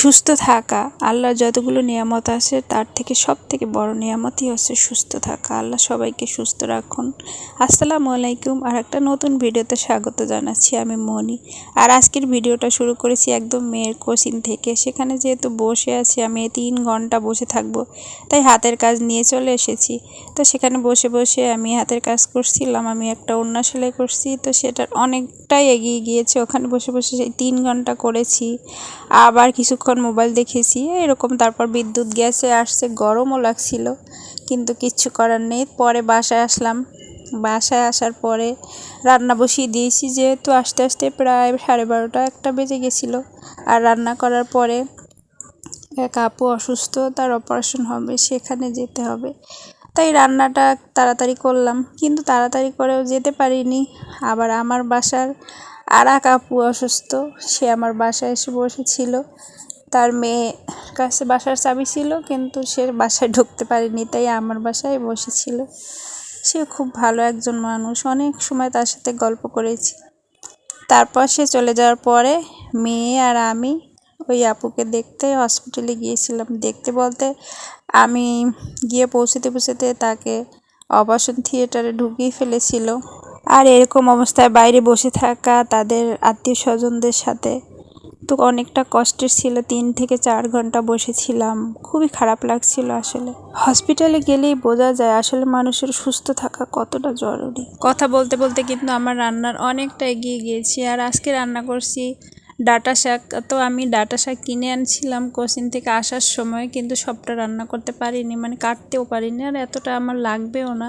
সুস্থ থাকা, আল্লাহর যতগুলো নিয়ামত আছে, তার থেকে সব থেকে বড় নিয়ামতই হচ্ছে সুস্থ থাকা। আল্লাহ সবাইকে সুস্থ রাখুন। আসসালামু আলাইকুম। আর একটা নতুন ভিডিওতে স্বাগত জানাচ্ছি, আমি মনি। আর আজকের ভিডিওটা শুরু করেছি একদম মেয়ের কোচিং থেকে। সেখানে যেহেতু বসে আছি, আমি তিন ঘণ্টা বসে থাকব, তাই হাতের কাজ নিয়ে চলে এসেছি। তো সেখানে বসে বসে আমি হাতের কাজ করছিলাম, আমি একটা অন্য সেলাই করছি। তো সেটার অনেকটাই এগিয়ে গিয়েছে। ওখানে বসে বসে সেই তিন ঘণ্টা করেছি। আবার কিছুক্ষণ মোবাইল দেখেছি, এরকম তারপর বিদ্যুৎ গ্যাসে আসছে, গরমও লাগছিল, কিন্তু কিচ্ছু করার নেই। পরে বাসায় আসলাম, বাসায় আসার পরে রান্না বসিয়ে দিয়েছি, যেহেতু আস্তে আস্তে প্রায় সাড়ে বারোটা একটা বেজে গেছিল। আর রান্না করার পরে এক আপু অসুস্থ, তার অপারেশন হবে, সেখানে যেতে হবে। তাই রান্নাটা তাড়াতাড়ি করলাম, কিন্তু তাড়াতাড়ি করেও যেতে পারিনি। আবার আমার বাসার আর এক আপু অসুস্থ, সে আমার বাসায় এসে বসেছিল। তার মেয়ে কাছে বাসার চাবি ছিল, কিন্তু সে বাসায় ঢুকতে পারেনি, তাই আমার বাসায় বসেছিল। সে খুব ভালো একজন মানুষ, অনেক সময় তার সাথে গল্প করেছি। তারপর সে চলে যাওয়ার পরে মেয়ে আর আমি ওই আপুকে দেখতে হসপিটালে গিয়েছিলাম। দেখতে বলতে আমি গিয়ে পৌঁছতে পৌঁছতে তাকে অবাসন থিয়েটারে ঢুকিয়ে ফেলেছিল। আর এরকম অবস্থায় বাইরে বসে থাকা তাদের আত্মীয় স্বজনদের সাথে তো অনেকটা কষ্টের ছিল, তিন থেকে চার ঘণ্টা বসেছিলাম। খুবই খারাপ লাগছিল আসলে। হসপিটালে গেলেই বোঝা যায় আসলে মানুষের সুস্থ থাকা কতটা জরুরি। কথা বলতে বলতে কিন্তু আমার রান্নার অনেকটা এগিয়ে গিয়েছি। আর আজকে রান্না করছি ডাটা শাক। তো আমি ডাটা শাক কিনে আনছিলাম কোচিন থেকে আসার সময়, কিন্তু সবটা রান্না করতে পারিনি। মানে কাটতেও পারিনি। আর এতটা আমার লাগবেও না।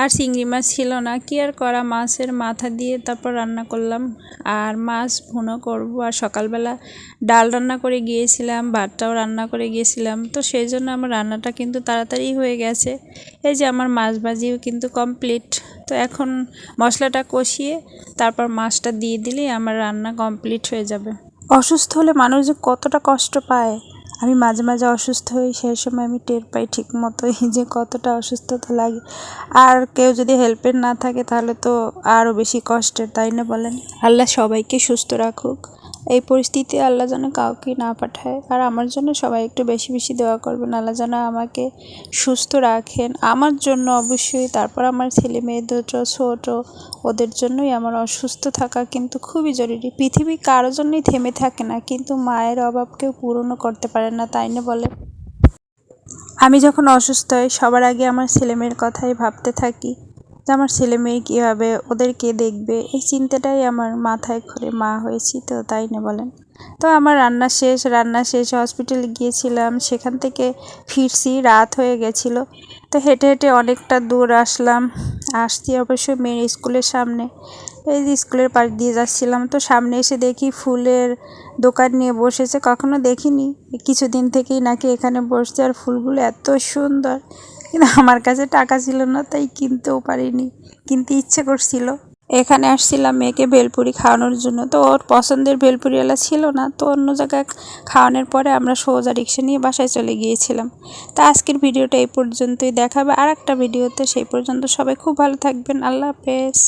আর চিংড়ি মাছ ছিল না। কি আর করা? মাছের মাথা দিয়ে তারপর রান্না করলাম। আর মাছ ভুনো করব। আর সকালবেলা ডাল রান্না করে গিয়েছিলাম, ভাতটাও রান্না করে গিয়েছিলাম। তো সেই জন্য আমার রান্নাটা কিন্তু তাড়াতাড়ি হয়ে গেছে। এই যে আমার মাছ ভাজিও কিন্তু কমপ্লিট। তো এখন মশলাটা কষিয়ে তারপর মাছটা দিয়ে দিলেই আমার রান্না কমপ্লিট হয়ে যাবে। অসুস্থ হলে মানুষ যে কতটা কষ্ট পায়। আমি মাঝে মাঝে অসুস্থ হই, সেই সময় আমি টের পাই ঠিক মতোই যে কতটা অসুস্থতা লাগে। আর কেউ যদি হেল্পের না থাকে তাহলে তো আরও বেশি কষ্টের, তাই না বলেন? আল্লাহ সবাইকে সুস্থ রাখুক। এই পরিস্থিতি আল্লাহ যেন কাউকে না পাঠায়। আর আমার জন্য সবাই একটু বেশি বেশি দোয়া করবেন। আল্লাহ যেন আমাকে সুস্থ রাখেন। আমার জন্য অবশ্যই, তারপর আমার ছেলে মেয়ে, দুটো ছোটো, ওদের জন্যই আমার অসুস্থ থাকা কিন্তু খুবই জরুরি। পৃথিবী কারোর জন্যই থেমে থাকে না, কিন্তু মায়ের অভাব কেউ পূরণও করতে পারে না, তাই না বলে? আমি যখন অসুস্থ হই, সবার আগে আমার ছেলেমেয়ের কথাই ভাবতে থাকি। যে আমার ছেলে মেয়ে কী হবে ওদের কে দেখবে? এই চিন্তাটাই আমার মাথায় ঘুরে মা হয়েছি তো, তাই না বলেন? তো আমার রান্না শেষ রান্না শেষ হসপিটালে গিয়েছিলাম, সেখান থেকে ফিরছি, রাত হয়ে গেছিল। তো হেঁটে হেঁটে অনেকটা দূর আসলাম, আসছি অবশ্য মেয়ের স্কুলের সামনে। এই যে স্কুলের পাশ দিয়ে যাচ্ছিলাম, তো সামনে এসে দেখি ফুলের দোকান নিয়ে বসেছে, কখনো দেখিনি। কিছুদিন থেকেই নাকি এখানে বসছে, আর ফুলগুলো এত সুন্দর। কিন্তু আমার কাছে টাকা ছিল না, তাই কিনতেও পারিনি। কিনতে ইচ্ছে করছিল। এখানে আসছিলাম মেয়েকে ভেলপুরি খাওয়ানোর জন্য। তো ওর পছন্দের ভেলপুরিওয়ালা ছিল না, তো অন্য জায়গায় খাওয়ানোর পরে আমরা সোজা রিক্সা নিয়ে বাসায় চলে গিয়েছিলাম। তা আজকের ভিডিওটা এই পর্যন্তই। দেখাবে আর একটা ভিডিওতে। সেই পর্যন্ত সবাই খুব ভালো থাকবেন। আল্লাহ হাফেজ।